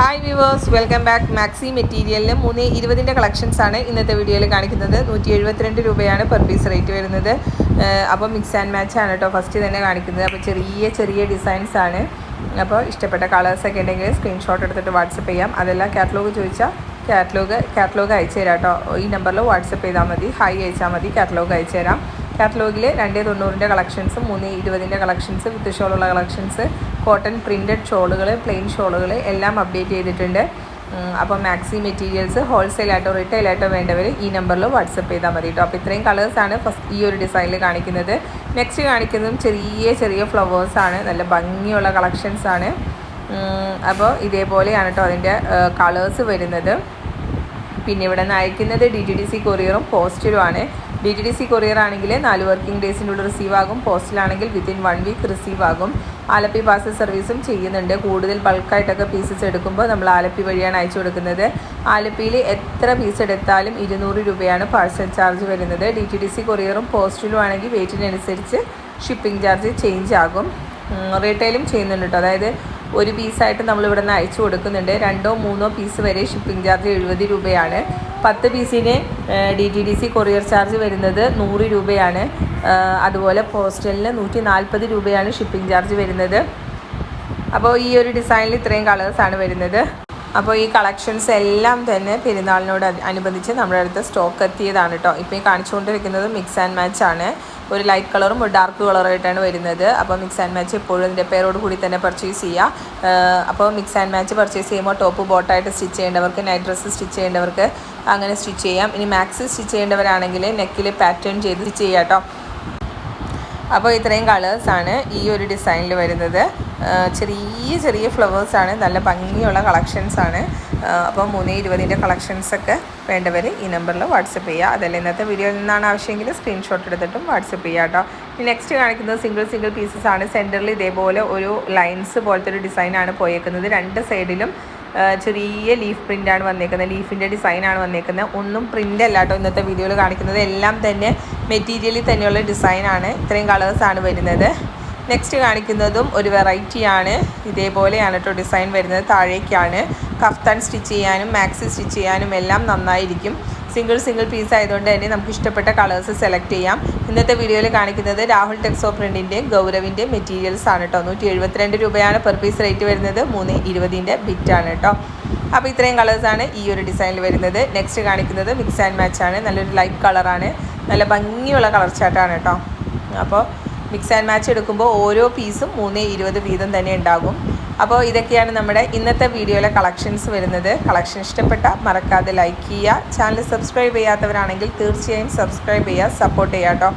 Hi viewers welcome back maxi മെറ്റീരിയലിൽ മൂന്ന് ഇരുപതിന്റെ കളക്ഷൻസ് ആണ് ഇന്നത്തെ വീഡിയോയിൽ കാണിക്കുന്നത്. നൂറ്റി എഴുപത്തിരണ്ട് രൂപയാണ് പെർ പീസ് റേറ്റ് വരുന്നത്. അപ്പോൾ മിക്സ് ആൻഡ് മാച്ച് ആണ് കേട്ടോ ഫസ്റ്റ് തന്നെ കാണിക്കുന്നത്. അപ്പോൾ ചെറിയ ചെറിയ ഡിസൈൻസ് ആണ്. അപ്പോൾ ഇഷ്ടപ്പെട്ട കളേഴ്സൊക്കെ ഉണ്ടെങ്കിൽ സ്ക്രീൻഷോട്ട് എടുത്തിട്ട് വാട്സപ്പ് ചെയ്യാം. അതെല്ലാം കാറ്റലോഗ് ചോദിച്ചാൽ കാറ്റലോഗ് കാറ്റലോഗ് അയച്ചു തരാം കേട്ടോ ഈ നമ്പറിൽ വാട്സപ്പ് ചെയ്താൽ മതി. ഹായ് അയച്ചാൽ മതി. കാറ്റലോഗ് അയച്ചു തരാം കാറ്റലോഗിൽ രണ്ട് തൊണ്ണൂറിന്റെ കളക്ഷൻസ് മൂന്ന് ഇരുപതിന്റെ കളക്ഷൻസ് വിത്ത് ഷോളുള്ള കളക്ഷൻസ് കോട്ടൺ പ്രിന്റഡ് ഷോളുകൾ പ്ലെയിൻ ഷോളുകൾ എല്ലാം അപ്ഡേറ്റ് ചെയ്തിട്ടുണ്ട്. അപ്പോൾ മാക്സി മെറ്റീരിയൽസ് ഹോൾസെയിലായിട്ടോ റീറ്റെയിലായിട്ടോ വേണ്ടവർ ഈ നമ്പറിൽ വാട്സപ്പ് ചെയ്താൽ മതി കേട്ടോ. അപ്പോൾ ഇത്രയും കളേഴ്സാണ് ഫസ്റ്റ് ഈ ഒരു ഡിസൈനിൽ കാണിക്കുന്നത്. നെക്സ്റ്റ് കാണിക്കുന്നതും ചെറിയ ചെറിയ ഫ്ലവേഴ്സാണ് നല്ല ഭംഗിയുള്ള കളക്ഷൻസാണ് അപ്പോൾ ഇതേപോലെയാണ് കേട്ടോ അതിന്റെ കളേഴ്സ് വരുന്നത്. പിന്നെ ഇവിടെ നിന്ന് അയക്കുന്നത് ഡി ടി ഡി സി കൊറിയറും പോസ്റ്റിലുമാണ് ഡി ടി ഡി സി കൊറിയർ ആണെങ്കിൽ നാല് വർക്കിംഗ് ഡേയ്സിനുള്ളിൽ റിസീവ് ആകും. പോസ്റ്റിലാണെങ്കിൽ വിത്തിൻ വൺ വീക്ക് റിസീവ് ആകും. ആലപ്പി പാർസൽ സർവീസും ചെയ്യുന്നുണ്ട്. കൂടുതൽ ബൾക്കായിട്ടൊക്കെ പീസസ് എടുക്കുമ്പോൾ നമ്മൾ ആലപ്പി വഴിയാണ് അയച്ചു കൊടുക്കുന്നത്. ആലപ്പിയിൽ എത്ര പീസ് എടുത്താലും ഇരുന്നൂറ് രൂപയാണ് പാഴ്സൽ ചാർജ് വരുന്നത്. ഡി ടി ഡി സി കൊറിയറും പോസ്റ്റിലും ആണെങ്കിൽ വെയിറ്റിനനുസരിച്ച് ഷിപ്പിംഗ് ചാർജ് ചേഞ്ച് ആകും. റീറ്റെയിലും ചെയ്യുന്നുണ്ട് കേട്ടോ അതായത് ഒരു പീസായിട്ട് നമ്മൾ ഇവിടെ നിന്ന് അയച്ചു കൊടുക്കുന്നുണ്ട്. രണ്ടോ മൂന്നോ പീസ് വരെ ഷിപ്പിംഗ് ചാർജ് എഴുപത് രൂപയാണ്. പത്ത് പീസിന് D T D C courier charge വരുന്നത് നൂറ് രൂപയാണ്. അതുപോലെ പോസ്റ്റലിന് നൂറ്റി നാൽപ്പത് രൂപയാണ് ഷിപ്പിംഗ് ചാർജ് വരുന്നത്. അപ്പോൾ ഈ ഒരു ഡിസൈനിൽ ഇത്രയും കളേഴ്സാണ് വരുന്നത്. അപ്പോൾ ഈ കളക്ഷൻസ് എല്ലാം തന്നെ പെരുന്നാളിനോട് അനുബന്ധിച്ച് നമ്മുടെ അടുത്ത് സ്റ്റോക്ക് എത്തിയതാണ് കേട്ടോ ഇപ്പോൾ ഈ കാണിച്ചുകൊണ്ടിരിക്കുന്നത് മിക്സ് ആൻഡ് മാച്ച് ആണ്. ഒരു ലൈറ്റ് കളറും ഒരു ഡാർക്ക് കളറായിട്ടാണ് വരുന്നത്. അപ്പോൾ മിക്സ് ആൻഡ് മാച്ച് എപ്പോഴും ഇതിന്റെ പേരോട് കൂടി തന്നെ പർച്ചേസ് ചെയ്യുക അപ്പോൾ മിക്സ് ആൻഡ് മാച്ച് പർച്ചേസ് ചെയ്യുമ്പോൾ ടോപ്പ് ബോട്ടായിട്ട് സ്റ്റിച്ച് ചെയ്യേണ്ടവർക്ക് നൈറ്റ് ഡ്രസ്സ് സ്റ്റിച്ച് ചെയ്യേണ്ടവർക്ക് അങ്ങനെ സ്റ്റിച്ച് ചെയ്യാം. ഇനി മാക്സ് സ്റ്റിച്ച് ചെയ്യേണ്ടവരാണെങ്കിൽ നെക്കിൽ പാറ്റേൺ ചെയ്ത് സ്റ്റിച്ച് ചെയ്യാം കേട്ടോ അപ്പോൾ ഇത്രയും കളേഴ്സാണ് ഈ ഒരു ഡിസൈനിൽ വരുന്നത്. ചെറിയ ചെറിയ ഫ്ലവേഴ്സാണ് നല്ല ഭംഗിയുള്ള കളക്ഷൻസാണ് അപ്പോൾ മൂന്ന് ഇരുപതിന്റെ കളക്ഷൻസൊക്കെ വേണ്ടവർ ഈ നമ്പറിൽ വാട്സപ്പ് ചെയ്യുക അതല്ല ഇന്നത്തെ വീഡിയോയിൽ നിന്നാണ് ആവശ്യമെങ്കിൽ സ്ക്രീൻഷോട്ട് എടുത്തിട്ടും വാട്സപ്പ് ചെയ്യുക കേട്ടോ ഇനി നെക്സ്റ്റ് കാണിക്കുന്നത് സിംഗിൾ സിംഗിൾ പീസസ് ആണ്. സെന്ററിൽ ഇതേപോലെ ഒരു ലൈൻസ് പോലത്തെ ഒരു ഡിസൈനാണ് പോയേക്കുന്നത്. രണ്ട് സൈഡിലും ചെറിയ ലീഫ് പ്രിന്റാണ് വന്നേക്കുന്നത്. ലീഫിന്റെ ഡിസൈനാണ് വന്നേക്കുന്നത്. ഒന്നും പ്രിന്റ് അല്ല കേട്ടോ ഇന്നത്തെ വീഡിയോയിൽ കാണിക്കുന്നത്. എല്ലാം തന്നെ മെറ്റീരിയലിൽ തന്നെയുള്ള ഡിസൈനാണ് ഇത്രയും കളേഴ്സാണ് വരുന്നത്. നെക്സ്റ്റ് കാണിക്കുന്നതും ഒരു വെറൈറ്റിയാണ് ഇതേപോലെയാണ് കേട്ടോ ഡിസൈൻ വരുന്നത്. താഴേക്കാണ്. കഫ്താൻ സ്റ്റിച്ച് ചെയ്യാനും മാക്സി സ്റ്റിച്ച് ചെയ്യാനും എല്ലാം നന്നായിരിക്കും. സിംഗിൾ സിംഗിൾ പീസ് ആയതുകൊണ്ട് തന്നെ നമുക്ക് ഇഷ്ടപ്പെട്ട കളേഴ്സ് സെലക്ട് ചെയ്യാം. ഇന്നത്തെ വീഡിയോയിൽ കാണിക്കുന്നത് രാഹുൽ ടെക്സോ പ്രിന്റിന്റെ ഗൗരവിന്റെ മെറ്റീരിയൽസ് ആണ് കേട്ടോ നൂറ്റി എഴുപത്തിരണ്ട് രൂപയാണ് പെർ പീസ് റേറ്റ് വരുന്നത്. മൂന്ന് ഇരുപതിന്റെ ബിറ്റാണ് കേട്ടോ അപ്പോൾ ഇത്രയും കളേഴ്സാണ് ഈ ഒരു ഡിസൈനിൽ വരുന്നത്. നെക്സ്റ്റ് കാണിക്കുന്നത് മിക്സ് ആൻഡ് മാച്ച് ആണ്. നല്ലൊരു ലൈറ്റ് കളറാണ് നല്ല ഭംഗിയുള്ള കളർ ചാട്ടാണ് കേട്ടോ അപ്പോൾ മിക്സ് ആൻഡ് മാച്ച് എടുക്കുമ്പോൾ ഓരോ പീസും മൂന്ന് ഇരുപത് വീതം തന്നെ ഉണ്ടാകും. അപ്പോൾ ഇതൊക്കെയാണ് നമ്മുടെ ഇന്നത്തെ വീഡിയോയിലെ കളക്ഷൻസ് വരുന്നത്. കളക്ഷൻ ഇഷ്ടപ്പെട്ട മറക്കാതെ ലൈക്ക് ചെയ്യുക. ചാനൽ സബ്സ്ക്രൈബ് ചെയ്യാത്തവരാണെങ്കിൽ തീർച്ചയായും സബ്സ്ക്രൈബ് ചെയ്യുക സപ്പോർട്ട് ചെയ്യുക കേട്ടോ.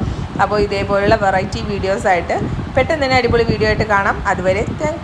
അപ്പോൾ ഇതേപോലുള്ള വെറൈറ്റി വീഡിയോസായിട്ട് പെട്ടെന്ന് തന്നെ അടിപൊളി വീഡിയോ ആയിട്ട് കാണാം. അതുവരെ താങ്ക്